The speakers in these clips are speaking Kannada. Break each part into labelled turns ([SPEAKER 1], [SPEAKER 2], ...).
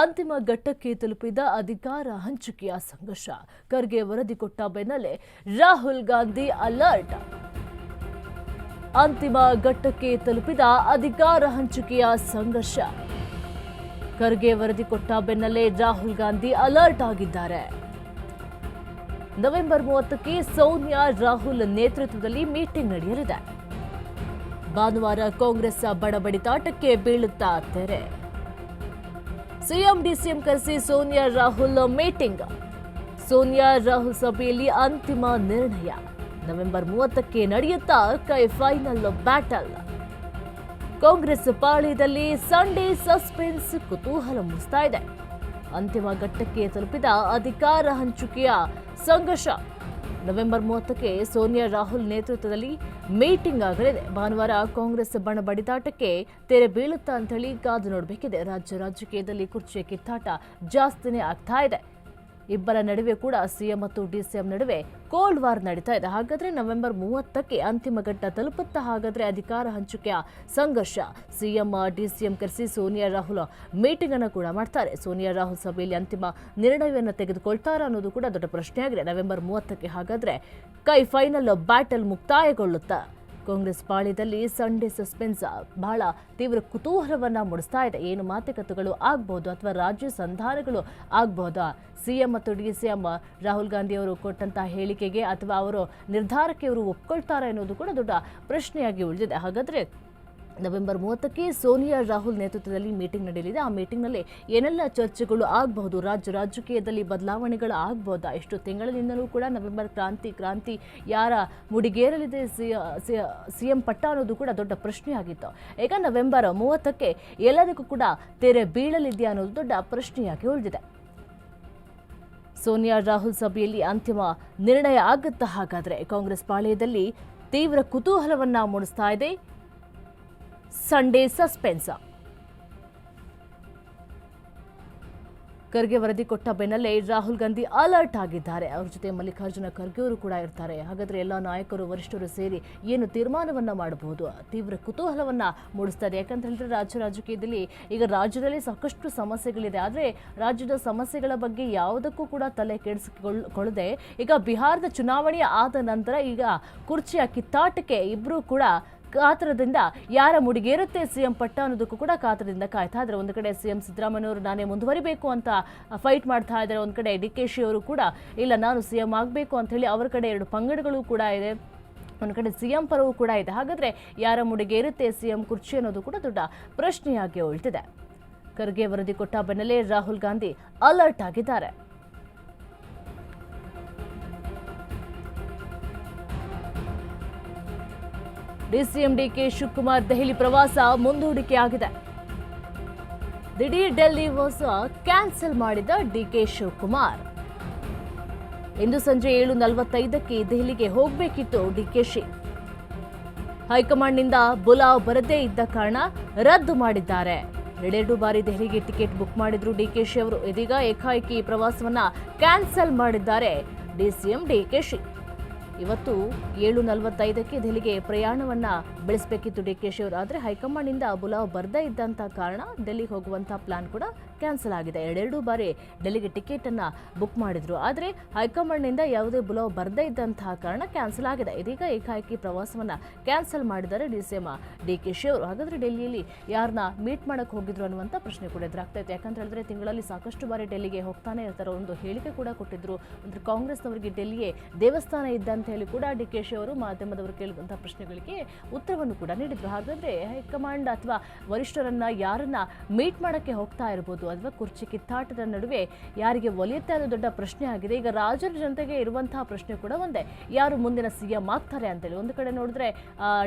[SPEAKER 1] ಅಂತಿಮ ಘಟ್ಟಕ್ಕೆ ತಲುಪಿದ ಅಧಿಕಾರ ಹಂಚಿಕೆಯ ಸಂಘರ್ಷ. ಖರ್ಗೆ ವರದಿ ಕೊಟ್ಟ ಬೆನ್ನಲ್ಲೇ ರಾಹುಲ್ ಗಾಂಧಿ ಅಲರ್ಟ್. ಅಂತಿಮ ಘಟ್ಟಕ್ಕೆ ತಲುಪಿದ ಅಧಿಕಾರ ಹಂಚಿಕೆಯ ಸಂಘರ್ಷ. ಖರ್ಗೆ ವರದಿ ಕೊಟ್ಟ ಬೆನ್ನಲ್ಲೇ ರಾಹುಲ್ ಗಾಂಧಿ ಅಲರ್ಟ್ ಆಗಿದ್ದಾರೆ. ನವೆಂಬರ್ ಮೂವತ್ತಕ್ಕೆ ಸೌನ್ಯಾ ರಾಹುಲ್ ನೇತೃತ್ವದಲ್ಲಿ ಮೀಟಿಂಗ್ ನಡೆಯಲಿದೆ. ಭಾನುವಾರ ಕಾಂಗ್ರೆಸ್ ಬಡಬಡಿತಾಟಕ್ಕೆ ಬೀಳುತ್ತಾ ತೆರೆ. ಸಿಎಂ ಡಿಸಿಎಂ ಕರೆಸಿ ಸೋನಿಯಾ ರಾಹುಲ್ ಮೀಟಿಂಗ್. ಸೋನಿಯಾ ರಾಹುಲ್ ಸಭೆಯಲ್ಲಿ ಅಂತಿಮ ನಿರ್ಣಯ. ನವೆಂಬರ್ ಮೂವತ್ತಕ್ಕೆ ನಡೆಯುತ್ತಾ ಕೈ ಫೈನಲ್ ಬ್ಯಾಟಲ್. ಕಾಂಗ್ರೆಸ್ ಪಾಳ್ಯದಲ್ಲಿ ಸಂಡೇ ಸಸ್ಪೆನ್ಸ್ ಕುತೂಹಲ ಮೂಡಿಸ್ತಾ ಇದೆ. ಅಂತಿಮ ಘಟ್ಟಕ್ಕೆ ತಲುಪಿದ ಅಧಿಕಾರ ಹಂಚಿಕೆಯ ಸಂಘರ್ಷ. ನವೆಂಬರ್ ಮೂವತ್ತಕ್ಕೆ ಸೋನಿಯಾ ರಾಹುಲ್ ನೇತೃತ್ವದಲ್ಲಿ ಮೀಟಿಂಗ್ ಆಗಲಿದೆ. ಭಾನುವಾರ ಕಾಂಗ್ರೆಸ್ ಬಣ ಬಡಿದಾಟಕ್ಕೆ ತೆರೆ ಬೀಳುತ್ತಾ ಅಂತ ಹೇಳಿ ಕಾದು ನೋಡಬೇಕಿದೆ. ರಾಜ್ಯ ರಾಜಕೀಯದಲ್ಲಿ ಕುರ್ಚಿಯ ಕಿತ್ತಾಟ ಜಾಸ್ತಿನೇ ಆಗ್ತಾ ಇದೆ. ಇಬ್ಬರ ನಡುವೆ ಕೂಡ ಸಿಎಂ ಮತ್ತು ಡಿಸಿಎಂ ನಡುವೆ ಕೋಲ್ಡ್ ವಾರ್ ನಡೀತಾ ಇದೆ. ಹಾಗಾದ್ರೆ ನವೆಂಬರ್ ಮೂವತ್ತಕ್ಕೆ ಅಂತಿಮ ಘಟ್ಟ ತಲುಪುತ್ತಾ ಹಾಗಾದ್ರೆ ಅಧಿಕಾರ ಹಂಚಿಕೆಯ ಸಂಘರ್ಷ? ಸಿಎಂ, ಡಿಸಿಎಂ ಕರೆಸಿ ಸೋನಿಯಾ ರಾಹುಲ್ ಮೀಟಿಂಗ್ ಅನ್ನು ಕೂಡ ಮಾಡ್ತಾರೆ. ಸೋನಿಯಾ ರಾಹುಲ್ ಸಭೆಯಲ್ಲಿ ಅಂತಿಮ ನಿರ್ಣಯವನ್ನು ತೆಗೆದುಕೊಳ್ತಾರಾ ಅನ್ನೋದು ಕೂಡ ದೊಡ್ಡ ಪ್ರಶ್ನೆಯಾಗಿದೆ. ನವೆಂಬರ್ ಮೂವತ್ತಕ್ಕೆ ಹಾಗಾದ್ರೆ ಕೈ ಫೈನಲ್ ಬ್ಯಾಟಲ್ ಮುಕ್ತಾಯಗೊಳ್ಳುತ್ತಾ? ಕಾಂಗ್ರೆಸ್ ಪಾಳ್ಯದಲ್ಲಿ ಸಂಡೇ ಸಸ್ಪೆನ್ಸ್ ಬಹಳ ತೀವ್ರ ಕುತೂಹಲವನ್ನ ಮೂಡಿಸ್ತಾ ಇದೆ. ಏನು ಮಾತುಕತೆಗಳು ಆಗ್ಬಹುದು ಅಥವಾ ರಾಜ್ಯ ಸಂಧಾನಗಳು ಆಗ್ಬಹುದಾ ಸಿಎಂ ಮತ್ತು ಡಿ ಸಿಎಂ ರಾಹುಲ್ ಗಾಂಧಿ ಅವರು ಕೊಟ್ಟಂತಹ ಹೇಳಿಕೆಗೆ ಅಥವಾ ಅವರು ನಿರ್ಧಾರಕ್ಕೆ ಇವರು ಒಪ್ಕೊಳ್ತಾರೆ ಅನ್ನೋದು ಕೂಡ ದೊಡ್ಡ ಪ್ರಶ್ನೆಯಾಗಿ ಉಳಿದಿದೆ. ಹಾಗಾದ್ರೆ ನವೆಂಬರ್ ಮೂವತ್ತಕ್ಕೆ ಸೋನಿಯಾ ರಾಹುಲ್ ನೇತೃತ್ವದಲ್ಲಿ ಮೀಟಿಂಗ್ ನಡೆಯಲಿದೆ. ಆ ಮೀಟಿಂಗ್ನಲ್ಲಿ ಏನೆಲ್ಲ ಚರ್ಚೆಗಳು ಆಗಬಹುದು, ರಾಜ್ಯ ರಾಜಕೀಯದಲ್ಲಿ ಬದಲಾವಣೆಗಳು ಆಗಬಹುದಾ ಎಷ್ಟು ತಿಂಗಳಿನಿಂದಲೂ ಕೂಡ ನವೆಂಬರ್ ಕ್ರಾಂತಿ ಕ್ರಾಂತಿ ಯಾರ ಮುಡಿಗೇರಲಿದೆ? ಸಿಎಂ ಪಟ್ಟ ಅನ್ನೋದು ಕೂಡ ದೊಡ್ಡ ಪ್ರಶ್ನೆಯಾಗಿತ್ತು. ಈಗ ನವೆಂಬರ್ ಮೂವತ್ತಕ್ಕೆ ಎಲ್ಲದಕ್ಕೂ ಕೂಡ ತೆರೆ ಬೀಳಲಿದೆಯಾ ಅನ್ನೋದು ದೊಡ್ಡ ಪ್ರಶ್ನೆಯಾಗಿ ಉಳಿದಿದೆ. ಸೋನಿಯಾ ರಾಹುಲ್ ಸಭೆಯಲ್ಲಿ ಅಂತಿಮ ನಿರ್ಣಯ ಆಗುತ್ತಾ ಹಾಗಾದರೆ ಕಾಂಗ್ರೆಸ್ ಪಾಳೆಯದಲ್ಲಿ ತೀವ್ರ ಕುತೂಹಲವನ್ನು ಮೂಡಿಸ್ತಾ ಇದೆ. ಸಂಡೇ ಸಸ್ಪೆನ್ಸ್ ಖರ್ಗೆ ವರದಿ ಕೊಟ್ಟ ಬೆನ್ನಲ್ಲೇ ರಾಹುಲ್ ಗಾಂಧಿ ಅಲರ್ಟ್ ಆಗಿದ್ದಾರೆ. ಅವ್ರ ಜೊತೆ ಮಲ್ಲಿಕಾರ್ಜುನ ಖರ್ಗೆ ಅವರು ಕೂಡ ಇರ್ತಾರೆ. ಹಾಗಾದ್ರೆ ಎಲ್ಲ ನಾಯಕರು, ವರಿಷ್ಠರು ಸೇರಿ ಏನು ತೀರ್ಮಾನವನ್ನು ಮಾಡಬಹುದು ತೀವ್ರ ಕುತೂಹಲವನ್ನ ಮೂಡಿಸ್ತಾರೆ ಯಾಕಂತ ಹೇಳಿದ್ರೆ ರಾಜ್ಯ ರಾಜಕೀಯದಲ್ಲಿ ಈಗ ರಾಜ್ಯದಲ್ಲಿ ಸಾಕಷ್ಟು ಸಮಸ್ಯೆಗಳಿದೆ. ಆದರೆ ರಾಜ್ಯದ ಸಮಸ್ಯೆಗಳ ಬಗ್ಗೆ ಯಾವುದಕ್ಕೂ ಕೂಡ ತಲೆ ಕೆಡಿಸಿಕೊಳ್ಳದೆ ಈಗ ಬಿಹಾರದ ಚುನಾವಣೆ ಆದ ನಂತರ ಈಗ ಕುರ್ಚಿಯ ಕಿತ್ತಾಟಕ್ಕೆ ಇಬ್ಬರೂ ಕೂಡ ಕಾತರದಿಂದ ಯಾರ ಮುಡಿಗೇರುತ್ತೆ ಸಿಎಂ ಪಟ್ಟ ಅನ್ನೋದಕ್ಕೂ ಕೂಡ ಕಾತರದಿಂದ ಕಾಯ್ತಾ ಇದ್ದಾರೆ. ಒಂದು ಕಡೆ ಸಿಎಂ ಸಿದ್ದರಾಮಯ್ಯವರು ನಾನೇ ಮುಂದುವರಿಬೇಕು ಅಂತ ಫೈಟ್ ಮಾಡ್ತಾ ಇದ್ದಾರೆ. ಒಂದು ಕಡೆ ಡಿ ಕೆ ಶಿ ಅವರು ಕೂಡ, ಇಲ್ಲ, ನಾನು ಸಿಎಂ ಆಗಬೇಕು ಅಂತ ಹೇಳಿ ಅವರ ಕಡೆ ಎರಡು ಪಂಗಡಗಳು ಕೂಡ ಇದೆ. ಒಂದು ಕಡೆ ಸಿಎಂ ಪರವೂ ಕೂಡ ಇದೆ. ಹಾಗಾದರೆ ಯಾರ ಮುಡಿಗೇರುತ್ತೆ ಸಿಎಂ ಕುರ್ಚಿ ಅನ್ನೋದು ಕೂಡ ದೊಡ್ಡ ಪ್ರಶ್ನೆಯಾಗಿ ಉಳಿದಿದೆ. ಖರ್ಗೆ ವರದಿ ಕೊಟ್ಟ ಬೆನ್ನಲ್ಲೇ ರಾಹುಲ್ ಗಾಂಧಿ ಅಲರ್ಟ್ ಆಗಿದ್ದಾರೆ. ಡಿಸಿಎಂ ಡಿಕೆ ಶಿವಕುಮಾರ್ ದೆಹಲಿ ಪ್ರವಾಸ ಮುಂದೂಡಿಕೆಯಾಗಿದೆ. ದಿಢೀರ್ ಡೆಲ್ಲಿ ವಾಸ ಕ್ಯಾನ್ಸಲ್ ಮಾಡಿದ ಡಿಕೆ ಶಿವಕುಮಾರ್. ಇಂದು ಸಂಜೆ ಏಳು ನಲವತ್ತೈದಕ್ಕೆ ದೆಹಲಿಗೆ ಹೋಗಬೇಕಿತ್ತು ಡಿಕೆಶಿ ಹೈಕಮಾಂಡ್ನಿಂದ ಬುಲಾವ್ ಬರದೇ ಇದ್ದ ಕಾರಣ ರದ್ದು ಮಾಡಿದ್ದಾರೆ. ಎರಡೆರಡು ಬಾರಿ ದೆಹಲಿಗೆ ಟಿಕೆಟ್ ಬುಕ್ ಮಾಡಿದ್ರು ಡಿಕೆಶಿ ಅವರು. ಇದೀಗ ಏಕಾಏಕಿ ಪ್ರವಾಸವನ್ನ ಕ್ಯಾನ್ಸಲ್ ಮಾಡಿದ್ದಾರೆ ಡಿಸಿಎಂ ಡಿಕೆಶಿ ಇವತ್ತು ಏಳು ನಲವತ್ತೈದಕ್ಕೆ ದೆಹಲಿಗೆ ಪ್ರಯಾಣವನ್ನ ಬೆಳೆಸಬೇಕಿತ್ತು ಡಿಕೆಶಿ ಅವರು ಆದರೆ ಹೈಕಮಾಂಡ್ನಿಂದ ಬುಲಾವ್ ಬರ್ದೇ ಇದ್ದಂಥ ಕಾರಣ ಡೆಲ್ಲಿಗೆ ಹೋಗುವಂಥ ಪ್ಲಾನ್ ಕೂಡ ಕ್ಯಾನ್ಸಲ್ ಆಗಿದೆ. ಎರಡೆರಡು ಬಾರಿ ಡೆಲ್ಲಿಗೆ ಟಿಕೆಟ್ ಅನ್ನ ಬುಕ್ ಮಾಡಿದ್ರು. ಆದರೆ ಹೈಕಮಾಂಡ್ನಿಂದ ಯಾವುದೇ ಬುಲಾವ್ ಬರದೇ ಇದ್ದಂತಹ ಕಾರಣ ಕ್ಯಾನ್ಸಲ್ ಆಗಿದೆ. ಇದೀಗ ಏಕಾಏಕಿ ಪ್ರವಾಸವನ್ನ ಕ್ಯಾನ್ಸಲ್ ಮಾಡಿದ್ದಾರೆ D C M D K she ಅವರು ಹಾಗಾದ್ರೆ ಡೆಲ್ಲಿಯಲ್ಲಿ ಯಾರನ್ನ ಮೀಟ್ ಮಾಡಕ್ ಹೋಗಿದ್ರು ಅನ್ನುವಂಥ ಪ್ರಶ್ನೆ ಕೂಡ ಎದುರಾಗ್ತಾ ಇತ್ತು ಯಾಕಂತ ಹೇಳಿದ್ರೆ ತಿಂಗಳಲ್ಲಿ ಸಾಕಷ್ಟು ಬಾರಿ ಡೆಲ್ಲಿಗೆ ಹೋಗ್ತಾನೆ ಇರ್ತಾರೆ ಒಂದು ಹೇಳಿಕೆ ಕೂಡ ಕೊಟ್ಟಿದ್ರು. ಅಂದ್ರೆ ಕಾಂಗ್ರೆಸ್ನವರಿಗೆ ಡೆಲ್ಲಿಯೇ ದೇವಸ್ಥಾನ ಇದ್ದಂತ ಹೇಳಿ ಕೂಡ ಡಿ ಕೆ ಶಿ ಅವರು ಮಾಧ್ಯಮದವರು ಕೇಳುವಂಥ ಪ್ರಶ್ನೆಗಳಿಗೆ ಉತ್ತರವನ್ನು ಕೂಡ ನೀಡಿದ್ರು. ಹಾಗಾದರೆ ಹೈಕಮಾಂಡ್ ಅಥವಾ ವರಿಷ್ಠರನ್ನ ಯಾರನ್ನ ಮೀಟ್ ಮಾಡಕ್ಕೆ ಹೋಗ್ತಾ ಇರ್ಬೋದು ಅಥವಾ ಕುರ್ಚಿ ಕಿತ್ತಾಟದ ನಡುವೆ ಯಾರಿಗೆ ಒಲಿಯುತ್ತೆ ಅನ್ನೋ ದೊಡ್ಡ ಪ್ರಶ್ನೆ ಆಗಿದೆ. ಈಗ ರಾಜ್ಯದ ಜನತೆಗೆ ಇರುವಂತಹ ಪ್ರಶ್ನೆ ಕೂಡ ಒಂದೇ. ಯಾರು ಮುಂದಿನ ಸಿಎಂ ಆಗ್ತಾರೆ ಅಂತೇಳಿ. ಒಂದು ಕಡೆ ನೋಡಿದ್ರೆ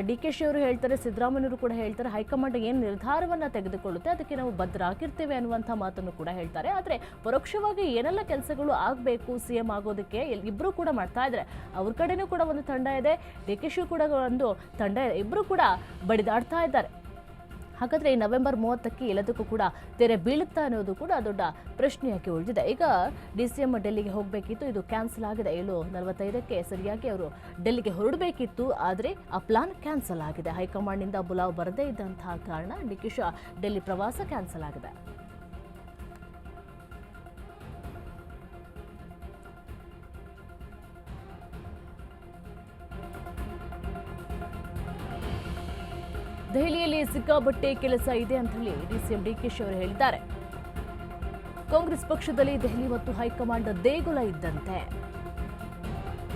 [SPEAKER 1] ಡಿ ಕೆ ಶಿ ಅವರು ಹೇಳ್ತಾರೆ ಸಿದ್ದರಾಮಯ್ಯವರು ಕೂಡ ಹೇಳ್ತಾರೆ, ಹೈಕಮಾಂಡ್ ಏನು ನಿರ್ಧಾರವನ್ನ ತೆಗೆದುಕೊಳ್ಳುತ್ತೆ, ಅದಕ್ಕೆ ನಾವು ಬದ್ಧರಾಗಿರ್ತೇವೆ ಅನ್ನುವಂಥ ಮಾತನ್ನು ಕೂಡ ಹೇಳ್ತಾರೆ. ಆದರೆ ಪರೋಕ್ಷವಾಗಿ ಏನೆಲ್ಲ ಕೆಲಸಗಳು ಆಗಬೇಕು, ಸಿಎಂ ಆಗೋದಕ್ಕೆ ಇಬ್ರು ಕೂಡ ಮಾಡ್ತಾ ಇದ್ದಾರೆ. ಅವ್ರ ಕಡೆನೂ ಕೂಡ ಒಂದು ತಂಡ ಇದೆ. ಡಿ ಕೆ ಶಿ ಕೂಡ ಒಂದು ತಂಡ ಇದೆ. ಇಬ್ರು ಕೂಡ ಬಡಿದಾಡ್ತಾ ಇದ್ದಾರೆ. ಹಾಗಾದ್ರೆ ಈ ನವೆಂಬರ್ ಮೂವತ್ತಕ್ಕೆ ಎಲ್ಲದಕ್ಕೂ ಕೂಡ ತೆರೆ ಬೀಳುತ್ತಾ ಅನ್ನೋದು ಕೂಡ ದೊಡ್ಡ ಪ್ರಶ್ನೆಯಾಗಿ ಉಳಿದಿದೆ. ಈಗ ಡಿ ಸಿ ಎಂ ಡೆಲ್ಲಿಗೆ ಹೋಗಬೇಕಿತ್ತು, ಇದು ಕ್ಯಾನ್ಸಲ್ ಆಗಿದೆ. ಏಳು ನಲವತ್ತೈದಕ್ಕೆ ಸರಿಯಾಗಿ ಅವರು ಡೆಲ್ಲಿಗೆ ಹೊರಡಬೇಕಿತ್ತು, ಆದರೆ ಆ ಪ್ಲಾನ್ ಕ್ಯಾನ್ಸಲ್ ಆಗಿದೆ. ಹೈಕಮಾಂಡ್ನಿಂದ ಬುಲಾವ್ ಬರದೇ ಇದ್ದಂತಹ ಕಾರಣ ಕೆ ಡೆಲ್ಲಿ ಪ್ರವಾಸ ಕ್ಯಾನ್ಸಲ್ ಆಗಿದೆ. ದೆಹಲಿಯಲ್ಲಿ ಸಿಕ್ಕಾಬಟ್ಟೆ ಕೆಲಸ ಇದೆ ಅಂತ ಹೇಳಿ ಡಿಸಿಎಂ ಡಿಕೆಶಿ ಅವರು ಹೇಳಿದ್ದಾರೆ. ಕಾಂಗ್ರೆಸ್ ಪಕ್ಷದಲ್ಲಿ ದೆಹಲಿ ಮತ್ತು ಹೈಕಮಾಂಡ್ ದೇಗುಲ ಇದ್ದಂತೆ.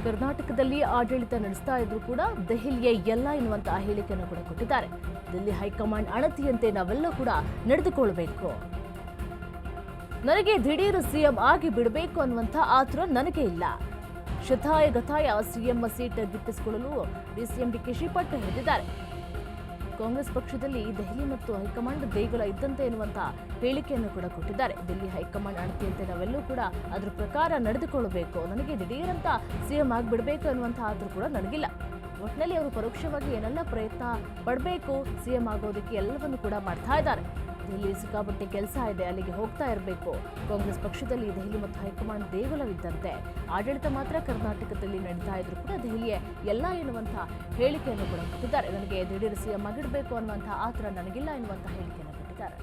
[SPEAKER 1] ಕರ್ನಾಟಕದಲ್ಲಿ ಆಡಳಿತ ನಡೆಸ್ತಾ ಇದ್ರು ಕೂಡ ದೆಹಲಿಯ ಎಲ್ಲ ಎನ್ನುವಂತಹ ಹೇಳಿಕೆಯನ್ನು ಕೂಡ ಕೊಟ್ಟಿದ್ದಾರೆ. ದೆಹಲಿ ಹೈಕಮಾಂಡ್ ಅಣತಿಯಂತೆ ನಾವೆಲ್ಲ ಕೂಡ ನಡೆದುಕೊಳ್ಬೇಕು. ನನಗೆ ದಿಢೀರ್ ಸಿಎಂ ಆಗಿ ಬಿಡಬೇಕು ಅನ್ನುವಂಥ ಆತುರ ನನಗೆ ಇಲ್ಲ. ಶತಾಯ ಗತಾಯ ಸಿಎಂ ಸೀಟ್ ಗಿಟ್ಟಿಸಿಕೊಳ್ಳಲು ಡಿಸಿಎಂ ಡಿಕೆಶಿ ಪಟ್ಟು ಹಿಡಿದಿದ್ದಾರೆ. ಕಾಂಗ್ರೆಸ್ ಪಕ್ಷದಲ್ಲಿ ದೆಹಲಿ ಮತ್ತು ಹೈಕಮಾಂಡ್ ದೇಗುಲ ಇದ್ದಂತೆ ಎನ್ನುವಂಥ ಹೇಳಿಕೆಯನ್ನು ಕೂಡ ಕೊಟ್ಟಿದ್ದಾರೆ. ದಿಲ್ಲಿ ಹೈಕಮಾಂಡ್ ಅಣತಿಯಂತೆ ನಾವೆಲ್ಲೂ ಕೂಡ ಅದರ ಪ್ರಕಾರ ನಡೆದುಕೊಳ್ಳಬೇಕು. ನನಗೆ ದಿಢೀರಂತ ಸಿಎಂ ಆಗಿಬಿಡಬೇಕು ಅನ್ನುವಂಥ ಆದರೂ ಕೂಡ ನನಗಿಲ್ಲ. ಒಟ್ಟಿನಲ್ಲಿ ಅವರು ಪರೋಕ್ಷವಾಗಿ ಏನೆಲ್ಲ ಪ್ರಯತ್ನ ಪಡಬೇಕು, ಸಿಎಂ ಆಗೋದಕ್ಕೆ ಎಲ್ಲವನ್ನು ಕೂಡ ಮಾಡ್ತಾ ಇದ್ದಾರೆ. ದೆಹಲಿ ಸಿಕ್ಕಾಪಟ್ಟೆ ಕೆಲಸ ಇದೆ, ಅಲ್ಲಿಗೆ ಹೋಗ್ತಾ ಇರಬೇಕು. ಕಾಂಗ್ರೆಸ್ ಪಕ್ಷದಲ್ಲಿ ದೆಹಲಿ ಮತ್ತು ಹೈಕಮಾಂಡ್ ದೇಗುಲವಿದ್ದಂತೆ. ಆಡಳಿತ ಮಾತ್ರ ಕರ್ನಾಟಕದಲ್ಲಿ ನಡೀತಾ ಇದ್ರು ಕೂಡ ದೆಹಲಿಯ ಎಲ್ಲ ಎನ್ನುವಂಥ ಹೇಳಿಕೆಯನ್ನು ಕೂಡ ಕೊಟ್ಟಿದ್ದಾರೆ ನನಗೆ ದಿಢೀರ್ ಸಿಎಂ ಆಗಿಡಬೇಕು ಅನ್ನುವಂಥ ಆತರ ನನಗಿಲ್ಲ ಎನ್ನುವಂಥ ಹೇಳಿಕೆಯನ್ನು ಕೊಟ್ಟಿದ್ದಾರೆ.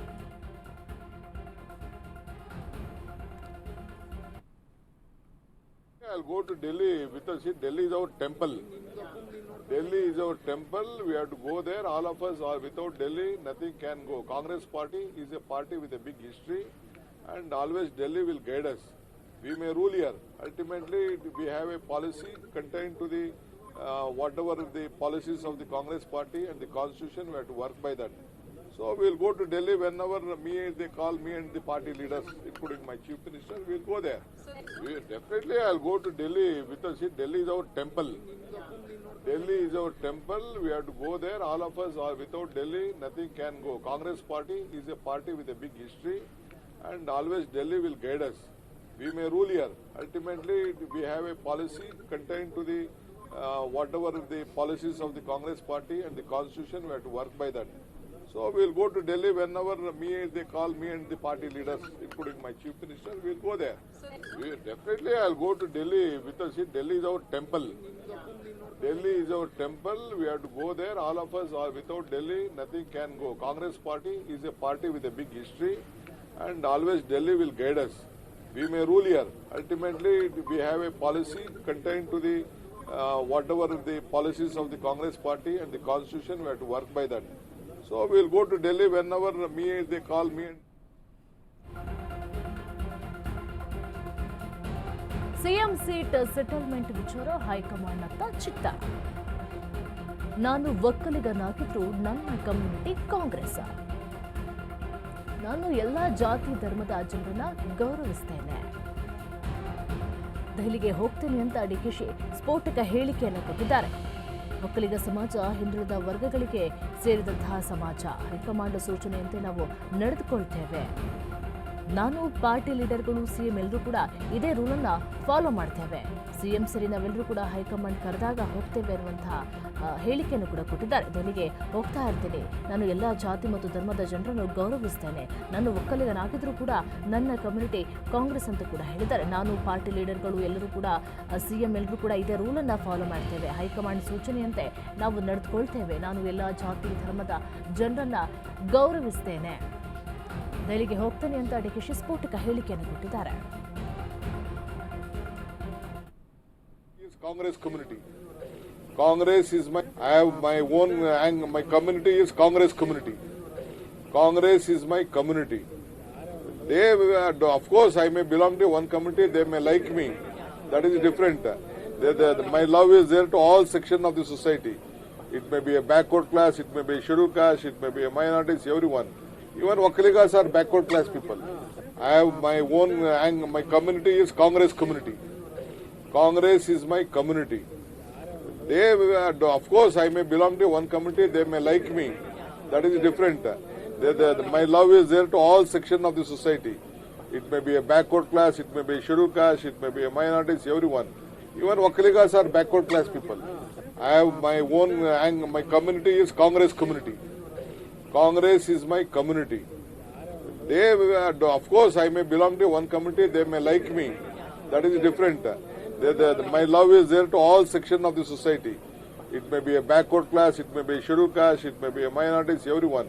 [SPEAKER 2] I'll go to Delhi because see, Delhi is our temple. Delhi is our temple. We have to go there. All of us are without Delhi, nothing can go. Congress party is a party with a big history, and always Delhi will guide us. We may rule here. Ultimately, we have a policy contained to the uh, whatever the policies of the Congress party and the constitution. We have to work by that. So we'll go to Delhi whenever me they call me and the party leaders, including my chief minister, we'll go there. We, definitely, I'll go to Delhi because see, Delhi is our temple. Delhi is our temple. We have to go there. All of us are without Delhi, nothing can go. Congress party is a party with a big history, and always Delhi will guide us. We may rule here. Ultimately, we have a policy contained to the uh, whatever the policies of the Congress party and the constitution. We have to work by that. So we'll go to Delhi whenever me they call me and the party leaders, including my chief minister, we'll go there. We, definitely, I'll go to Delhi because see, Delhi is our temple. Delhi is our temple. We have to go there. All of us are without Delhi, nothing can go. Congress party is a party with a big history, and always Delhi will guide us. We may rule here. Ultimately, we have a policy contained to the uh, whatever the policies of the Congress party and the constitution. We have to work by that. So we'll go to Delhi whenever me they call me.
[SPEAKER 1] CM seat settlement ವಿಚಾರ ಹೈಕಮಾಂಡ್ ಅಂತ ಚಿತ್ತ. ನಾನು ಒಕ್ಕಲಿಗನಾಗಿದ್ರು ನನ್ನ ಕಮ್ಯುನಿಟಿ ಕಾಂಗ್ರೆಸ್. ನಾನು ಎಲ್ಲ ಜಾತಿ ಧರ್ಮದ ಜನರನ್ನ ಗೌರವಿಸ್ತೇನೆ. ದೆಹಲಿಗೆ ಹೋಗ್ತೀನಿ ಅಂತ ಡಿಕೆಶಿ ಸ್ಫೋಟಕ ಹೇಳಿಕೆಯನ್ನು ಕೊಟ್ಟಿದ್ದಾರೆ. ಒಕ್ಕಲಿಗ ಸಮಾಜ ಹಿಂದುಳಿದ ವರ್ಗಗಳಿಗೆ ಸೇರಿದಂತಹ ಸಮಾಜ ಹೈಕಮಾಂಡ್ ಸೂಚನೆಯಂತೆ ನಾವು ನಡೆದುಕೊಳ್ತೇವೆ. ನಾನು ಪಾರ್ಟಿ ಲೀಡರ್ಗಳು, ಸಿಎಂ ಎಲ್ಲರೂ ಕೂಡ ಇದೇ ರೂಲನ್ನ ಫಾಲೋ ಮಾಡ್ತೇವೆ. ಸಿಎಂ ಸರಿ ನಾವೆಲ್ಲರೂ ಕೂಡ ಹೈಕಮಾಂಡ್ ಕರೆದಾಗ ಹೋಗ್ತೇವೆ ಅನ್ನುವಂತಹ ಹೇಳಿಕೆಯನ್ನು ಕೂಡ ಕೊಟ್ಟಿದ್ದಾರೆ. ದೆಹಲಿಗೆ ಹೋಗ್ತಾ ಇರ್ತೀನಿ. ನಾನು ಎಲ್ಲ ಜಾತಿ ಮತ್ತು ಧರ್ಮದ ಜನರನ್ನು ಗೌರವಿಸ್ತೇನೆ. ನಾನು ಒಕ್ಕಲಿಗನಾಗಿದ್ರು ಕೂಡ ನನ್ನ ಕಮ್ಯುನಿಟಿ ಕಾಂಗ್ರೆಸ್ ಅಂತ ಕೂಡ ಹೇಳಿದ್ದಾರೆ. ನಾನು ಪಾರ್ಟಿ ಲೀಡರ್ಗಳು, ಎಲ್ಲರೂ ಕೂಡ ಸಿಎಂ ಎಲ್ಲರೂ ಕೂಡ ಇದೇ ರೂಲನ್ನ ಫಾಲೋ ಮಾಡ್ತೇವೆ. ಹೈಕಮಾಂಡ್ ಸೂಚನೆಯಂತೆ ನಾವು ನಡೆದುಕೊಳ್ತೇವೆ. ನಾನು ಎಲ್ಲ ಜಾತಿ, ಧರ್ಮದ ಜನರನ್ನ ಗೌರವಿಸ್ತೇನೆ. ದೆಹಲಿಗೆ ಹೋಗ್ತೇನೆ ಅಂತ ಡಿಕೆಶಿ ಸ್ಫೋಟಕ ಹೇಳಿಕೆಯನ್ನು ಕೊಟ್ಟಿದ್ದಾರೆ
[SPEAKER 2] is Congress community. Congress is my, I have my own, ang- my community is Congress community. Congress is my community. They, uh, of course, I may belong to one community, they may like me. That is different. They- they- my love is there to all sections of the society. It may be a backward class, it may be a scheduled caste, Even Wakaligas are backward class people. I have my own, ang- my community is Congress community. Congress is my community. They, uh, of course, I may belong to one community, they may like me. That is different. They- they- my love is there to all sections of the society. It may be a backward class, it may be a scheduled caste, it may be a minorities, everyone. Even Wakaligas are backward class people. I have my own, ang- my community is Congress community. Congress is my community. They, uh, of course, I may belong to one community, they may like me. That is different. They- they- my love is there to all sections of the society. It may be a backward class, it may be a scheduled caste, it may be a minorities, everyone.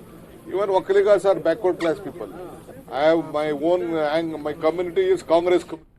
[SPEAKER 2] Even Wakaligas are backward class people. I have my own, my community is Congress community.